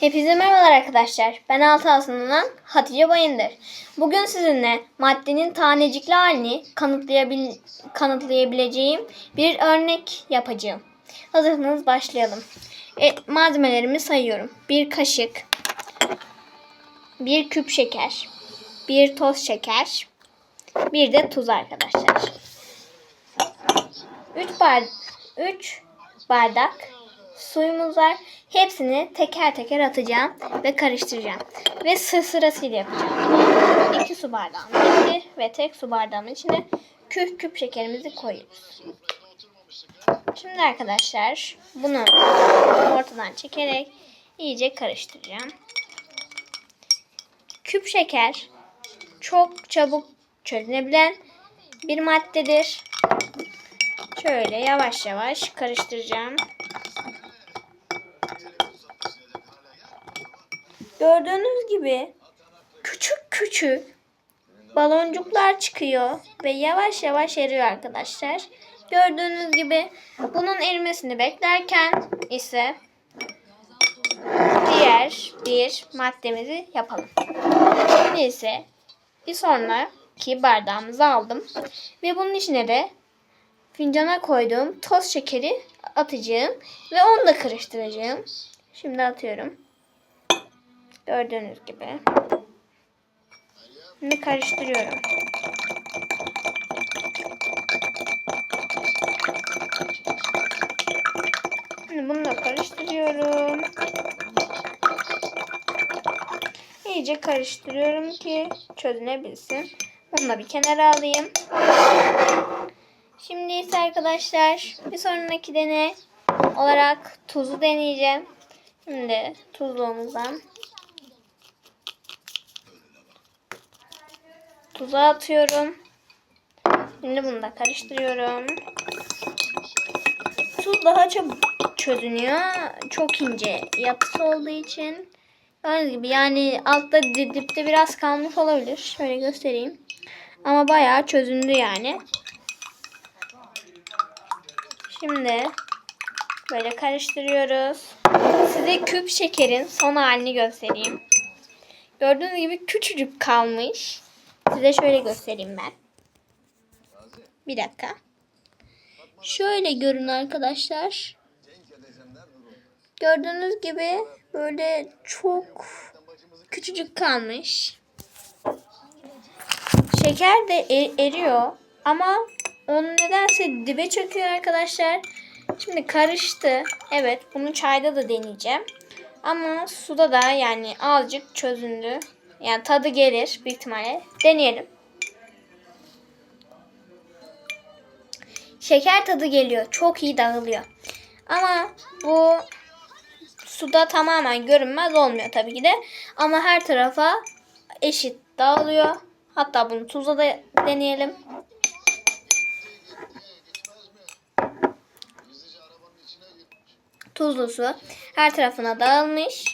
Hepinize merhabalar arkadaşlar. Ben altı Aslı'ndan Hatice Bayındır. Bugün sizinle maddenin tanecikli halini kanıtlayabil kanıtlayabileceğim bir örnek yapacağım. Hazırsanız başlayalım. E, malzemelerimi sayıyorum. Bir kaşık, bir küp şeker, bir toz şeker, bir de tuz arkadaşlar. 3 bar 3 bardak suyumuz var. Hepsini teker teker atacağım ve karıştıracağım. Ve sı sırasıyla yapacağım. 2 su bardağım bitti ve tek su bardağımın içine küp küp şekerimizi koyuyoruz. Şimdi arkadaşlar bunu ortadan çekerek iyice karıştıracağım. Küp şeker çok çabuk çözünebilen bir maddedir. Şöyle yavaş yavaş karıştıracağım. Gördüğünüz gibi küçük küçük baloncuklar çıkıyor ve yavaş yavaş eriyor arkadaşlar. Gördüğünüz gibi bunun erimesini beklerken ise diğer bir maddemizi yapalım. Şimdi ise bir sonraki bardağımızı aldım ve bunun içine de fincana koyduğum toz şekeri atacağım ve onu da karıştıracağım. Şimdi atıyorum. Gördüğünüz gibi. Şimdi karıştırıyorum. Şimdi bunu da karıştırıyorum. İyice karıştırıyorum ki çözünebilsin. Bunu da bir kenara alayım. Şimdi ise arkadaşlar bir sonraki deney olarak tuzu deneyeceğim. Şimdi tuzluğumuzdan tuzu atıyorum. Şimdi bunu da karıştırıyorum. Tuz daha çabuk çözünüyor. Çok ince yapısı olduğu için. Gördüğünüz gibi yani altta dipte biraz kalmış olabilir. Şöyle göstereyim. Ama bayağı çözündü yani. Şimdi böyle karıştırıyoruz. Size küp şekerin son halini göstereyim. Gördüğünüz gibi küçücük kalmış. Size şöyle göstereyim ben. Bir dakika. Şöyle görün arkadaşlar. Gördüğünüz gibi böyle çok küçücük kalmış. Şeker de er- eriyor ama onu nedense dibe çöküyor arkadaşlar. Şimdi karıştı. Evet bunu çayda da deneyeceğim. Ama suda da yani azıcık çözündü. Yani tadı gelir büyük ihtimalle. Deneyelim. Şeker tadı geliyor. Çok iyi dağılıyor. Ama bu suda tamamen görünmez olmuyor tabii ki de. Ama her tarafa eşit dağılıyor. Hatta bunu tuzla da deneyelim. Tuzlu su her tarafına dağılmış.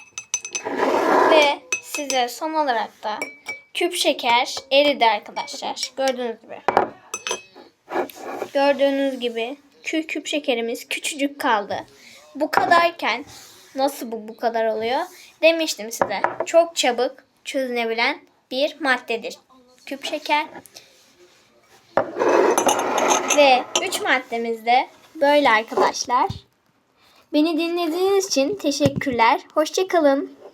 Size son olarak da küp şeker eridi arkadaşlar. Gördüğünüz gibi. Gördüğünüz gibi küp küp şekerimiz küçücük kaldı. Bu kadarken nasıl bu bu kadar oluyor? Demiştim size. Çok çabuk çözünebilen bir maddedir. Küp şeker. Ve 3 maddemiz de böyle arkadaşlar. Beni dinlediğiniz için teşekkürler. Hoşçakalın.